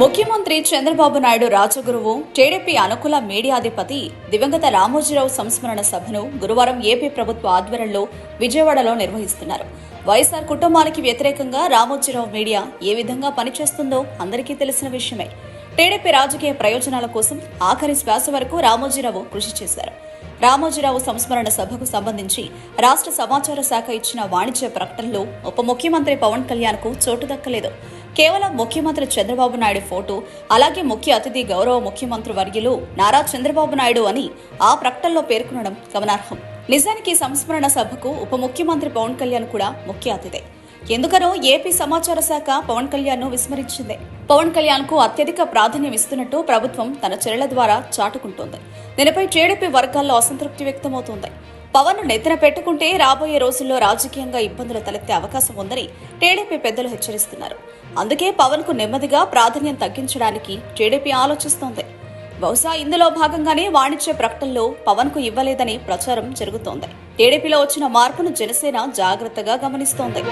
ముఖ్యమంత్రి చంద్రబాబు నాయుడు రాజగురువు టీడీపీ అనుకూల మీడియాధిపతి దివంగత రామోజీరావు సంస్మరణ సభను గురువారం ఏపీ ప్రభుత్వ ఆధ్వర్యంలో విజయవాడలో నిర్వహిస్తున్నారు. వైఎస్ఆర్ కుటుంబానికి వ్యతిరేకంగా రామోజీరావు మీడియా ఏ విధంగా పనిచేస్తుందో అందరికీ తెలిసిన విషయమే. టీడీపీ రాజకీయ ప్రయోజనాల కోసం ఆఖరి శ్వాస వరకు రామోజీరావు కృషి చేశారు. రామోజీరావు సంస్మరణ సభకు సంబంధించి రాష్ట్ర సమాచార శాఖ ఇచ్చిన వాణిజ్య ప్రకటనలో ఉప ముఖ్యమంత్రి పవన్ కళ్యాణ్కు చోటు దక్కలేదు. కేవలం ముఖ్యమంత్రి చంద్రబాబు నాయుడు ఫోటో అలాగే ముఖ్య అతిథి గౌరవ ముఖ్యమంత్రి వర్యులు నారా చంద్రబాబు నాయుడు అని ఆ ప్రకటనలో పేర్కొనడం గమనార్హం. నిజానికి సంస్మరణ సభకు ఉప ముఖ్యమంత్రి పవన్ కళ్యాణ్ కూడా ముఖ్య అతిథి. ఎందుకనో ఏపీ సమాచార శాఖ పవన్ కళ్యాణ్ను విస్మరించింది. పవన్ కళ్యాణ్కు అత్యధిక ప్రాధాన్యం ఇస్తున్నట్టు ప్రభుత్వం తన చర్యల ద్వారా చాటుకుంటోంది. దీనిపై టీడీపీ వర్గాల్లో అసంతృప్తి వ్యక్తమవుతోంది. పవన్ను నెత్తిన పెట్టుకుంటే రాబోయే రోజుల్లో రాజకీయంగా ఇబ్బందులు తలెత్తే అవకాశం ఉందని టీడీపీ పెద్దలు హెచ్చరిస్తున్నారు. అందుకే పవన్కు నెమ్మదిగా ప్రాధాన్యం తగ్గించడానికి టీడీపీ ఆలోచిస్తోంది. బహుశా ఇందులో భాగంగానే వాణిజ్య ప్రకటనలో పవన్కు ఇవ్వలేదని ప్రచారం జరుగుతోంది. టీడీపీలో వచ్చిన మార్పును జనసేన జాగ్రత్తగా గమనిస్తోంది.